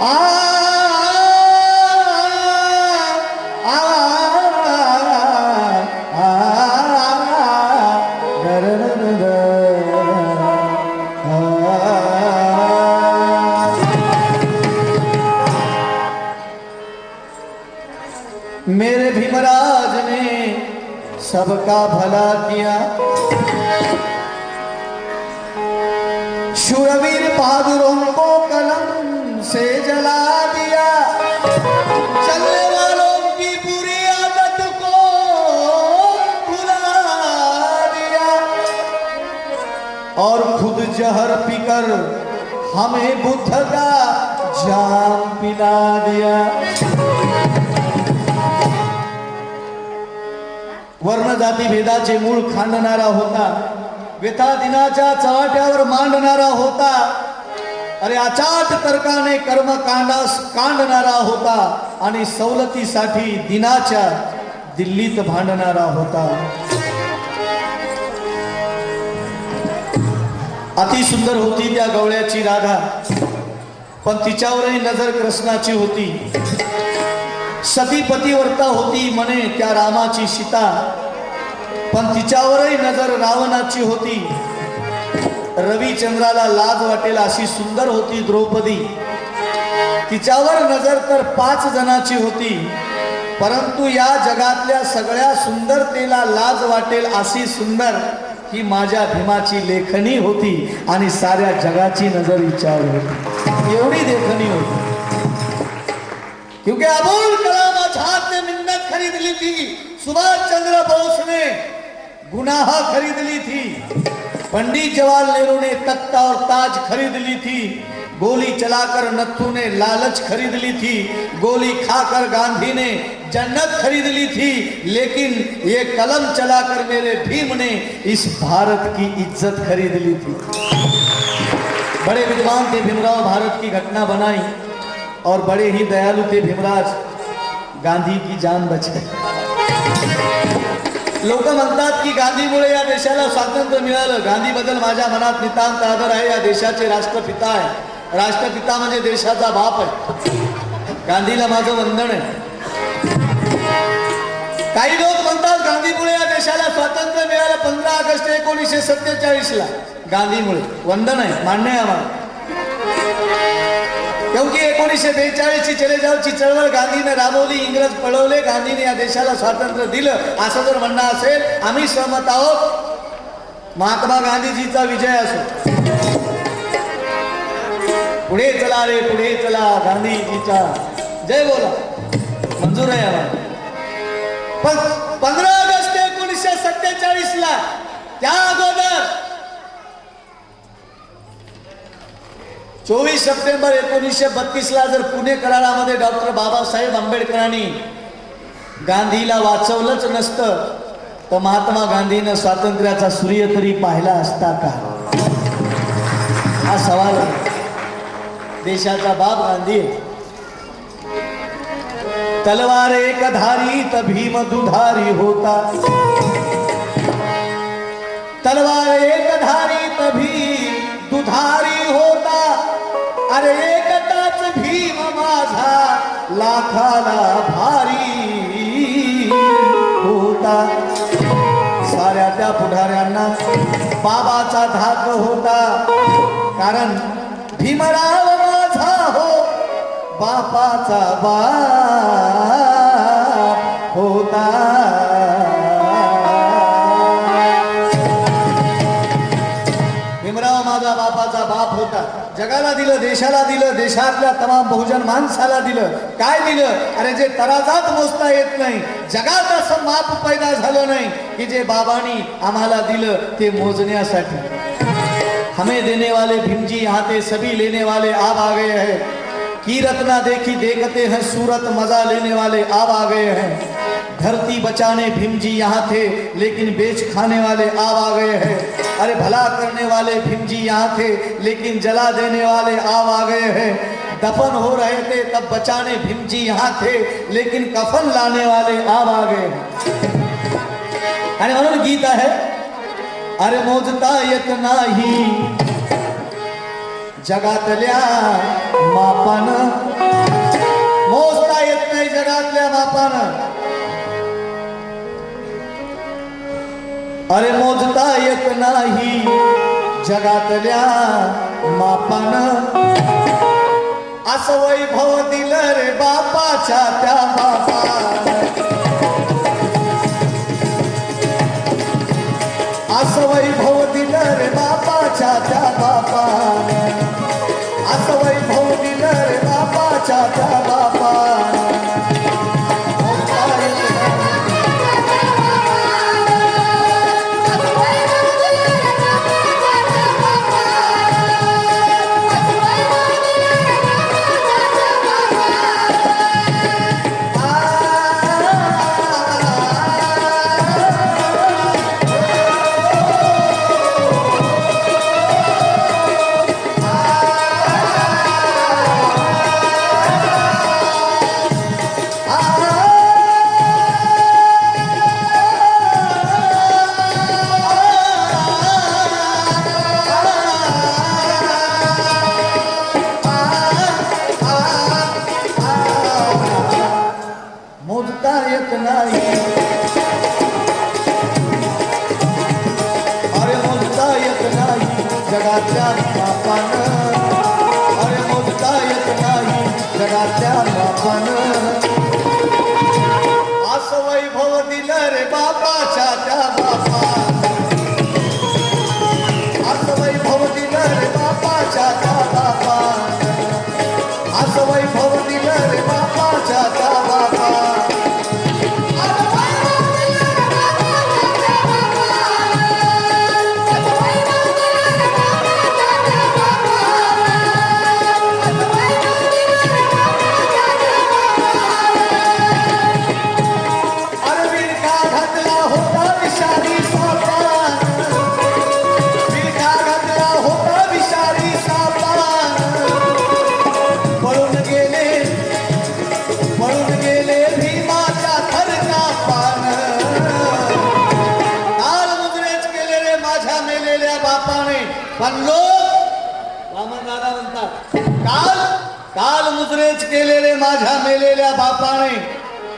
आ, जहर पीकर हमें बुद्ध का जाम पिला दिया। वर्ण जाती भेदाचे मूळ खांडणारा होता. व्यथा दिनाच्या चव्हाट्यावर मांडणारा होता. अरे अचाट तर्काने कर्म कांडास कांडणारा होता आणि सवलतीसाठी दिनाच्या दिल्लीत भांडणारा होता. अति सुंदर होती त्या गवळ्याची राधा. पण तिच्यावरही नजर कृष्णाची होती. सतीपती वर्ता होती म्हणे त्या रामाची सीता. पण तिच्यावरही नजर रावणाची होती. रविचंद्राला लाज वाटेल अशी सुंदर होती द्रौपदी. तिच्यावर नजर तर पाच जणाची होती. परंतु या जगातल्या सगळ्या सुंदरतेला लाज वाटेल अशी सुंदर ही माझ्या भीमाची लेखणी होती आणि साऱ्या जगाची नजर विचार होती. एवढी लेखणी होती. क्योंकि अबुल कलाम आजाद ने मिन्नत खरीद ली थी सुभाष चंद्र बोस ने गुनाह खरीद ली थी पंडित जवाहरलाल नेहरू ने तख्ता और ताज खरीद ली थी गोली चलाकर नत्थू ने लालच खरीद ली थी गोली खाकर गांधी ने जन्नत खरीद ली थी लेकिन ये कलम चलाकर मेरे भीम ने इस भारत की इज्जत खरीद ली थी। बड़े विद्वान थे भीमराव भारत की घटना बनाई और बड़े ही दयालु थे भीमराज। गांधी की जान बचाई लोक म्हणतात की गांधीमुळे या देशाला स्वातंत्र्य मिळालं. गांधी बद्दल माझ्या मनात नितांत आदर आहे. या देशाचे राष्ट्रपिता आहे. राष्ट्रपिता म्हणजे देशाचा बाप आहे. गांधीला माझं वंदन आहे. काही लोक म्हणतात गांधीमुळे या देशाला स्वातंत्र्य मिळालं पंधरा ऑगस्ट एकोणीसशे सत्तेचाळीस ला गांधीमुळे. वंदन आहे. मान्य आहे आम्हाला. क्योंकि एकोणीसशे बेचाळीस ची चले जाऊची चळवळ गांधीने राबवली इंग्रज पळवले गांधीने या देशाला स्वातंत्र्य दिलं. असं जर म्हणणं असेल आम्ही सहमत आहोत. महात्मा गांधीजीचा विजय असो. पुढे चला रे पुढे चला. गांधीजीचा. जय बोला. मंजूर आहे आम्हाला. पण पंधरा ऑगस्ट एकोणीसशे सत्तेचाळीस ला त्या अगोदर चोवीस सप्टेंबर एकोणीसशे बत्तीस ला जर पुणे करारामध्ये डॉक्टर बाबासाहेब आंबेडकरांनी गांधीला वाचवलंच नसतं तर महात्मा गांधीनं स्वातंत्र्याचा सूर्य तरी पाहिला असता का? हा सवाल देशाचा बाप गांधी आहे. तलवार एक धारी तर भीम दुधारी होता। तलवार एक धारी तभी दुधारी होता। अरे एकटाच भीम माझा लाखाला भारी होता। साऱ्या त्या पुढाऱ्यांना बाबाचा धाक होता। कारण भीमराव माझा हो बापाचा बाप होता. भीमराव माझा बापाचा बाप होता. जगाला दिलं देशाला दिलं देशातल्या तमाम बहुजन माणसाला दिलं. काय दिलं? अरे जे तराजात मोजता येत नाही जगात असं माप पैदा झालं नाही की जे बाबांनी आम्हाला दिलं ते मोजण्यासाठी. हमें देने वाले भीमजी यहाँ सभी लेने वाले आप आ गए हैं. की रत्ना देखी देखते हैं, सूरत मज़ा लेने वाले आप आ गए हैं। धरती बचाने भीम जी यहाँ थे, लेकिन बेच खाने वाले आप आ गए हैं। अरे भला करने वाले भीम जी यहाँ थे, लेकिन जला देने वाले आप आ गए हैं। दफन हो रहे थे, तब बचाने भीम जी यहाँ थे, लेकिन कफन लाने वाले आप आ गए म्हणून गीत आहे अरे मोजता येत नाही। जगातल्या मापान. मोजता येत नाही जगातल्या मापानं. अरे मोजता येत नाही जगातल्या मापान. असं वैभव दिलं रे बापाच्या त्या बापानं असं वैभव दिलं रे बापाच्या त्या Grazie. केलेले माझ्या मेलेल्या बापाने.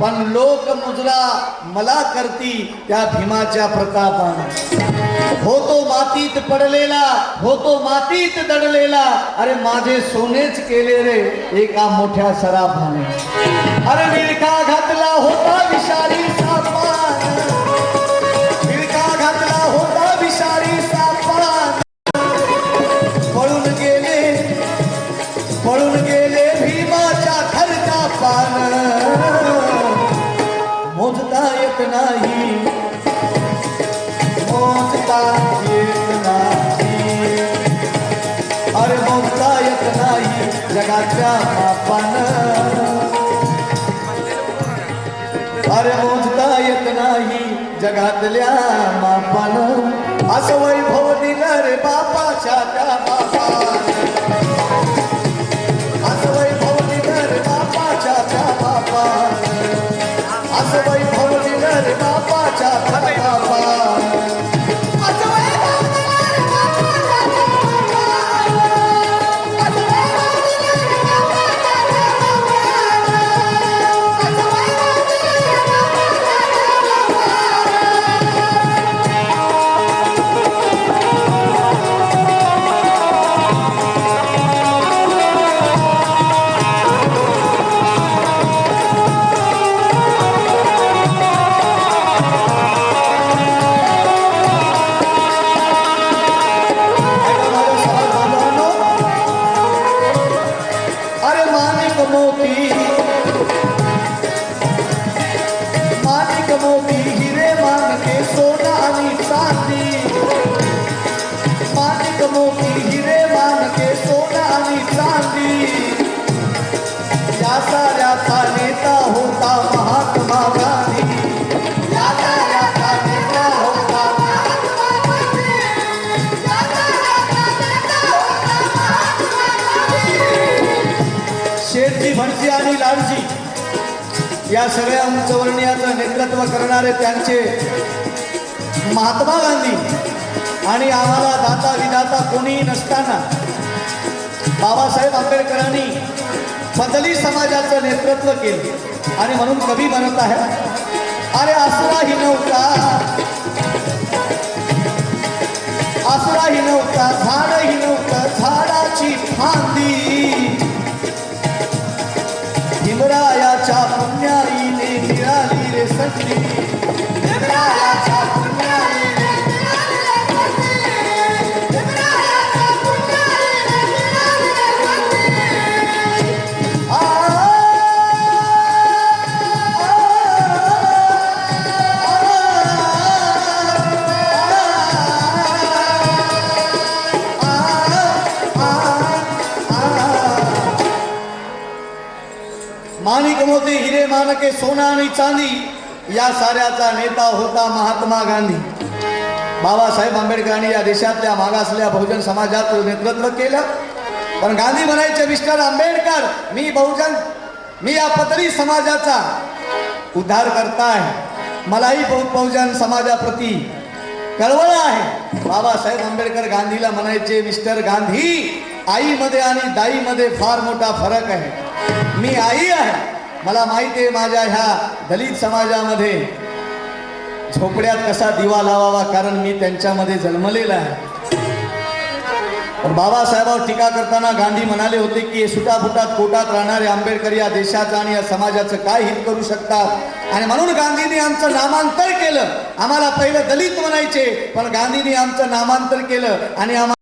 पण लोक मुजरा मला करती त्या भीमाच्या प्रतापाने. होतो मातीत पडलेला होतो मातीत दडलेला. अरे माझे सोनेच केले रे एका मोठ्या सराफाने. अरे विळखा घातला होता विषारी सापान. विळखा घातला होता विषारी जगातल्या बापानं असं वैभव दिलं रे बापाच्या त्या बापा. como ti. या सगळ्या उंचवर्णीयाचं नेतृत्व करणारे त्यांचे महात्मा गांधी आणि आम्हाला दाता विदाता कोणीही नसताना बाबासाहेब आंबेडकरांनी बदली समाजाचं नेतृत्व केलं. आणि म्हणून कवी म्हणत आहे अरे आसराही नव्हता आसराही नव्हता झाडही नव्हता झाडाची फांदी. માણિક મોતી હીરે માનકે સોનાની ચાંદી या साऱ्याचा नेता होता महात्मा गांधी. बाबासाहेब आंबेडकरांनी या देशातल्या मागासल्या बहुजन समाजाचं नेतृत्व केलं. पण गांधी म्हणायचे मिस्टर आंबेडकर मी बहुजन मी या पदरी समाजाचा उद्धार करताय मलाही बहुजन समाजाप्रती कळवळ आहे. बाबासाहेब आंबेडकर गांधीला म्हणायचे मिस्टर गांधी आईमध्ये आणि दाईमध्ये फार मोठा फरक आहे. मी आई आहे. मला माहिती आहे माझ्या ह्या दलित समाजामध्ये झोपड्यात कसा दिवा लावावा कारण मी त्यांच्यामध्ये जन्मलेला आहे. पण बाबासाहेबावर टीका करताना गांधी म्हणाले होते की सुटाफुटात कोटात राहणारे आंबेडकर या देशाचं आणि या समाजाचं काय हित करू शकतात? आणि म्हणून गांधींनी आमचं नामांतर केलं. आम्हाला पहिलं दलित म्हणायचे पण गांधींनी आमचं नामांतर केलं आणि आम्हाला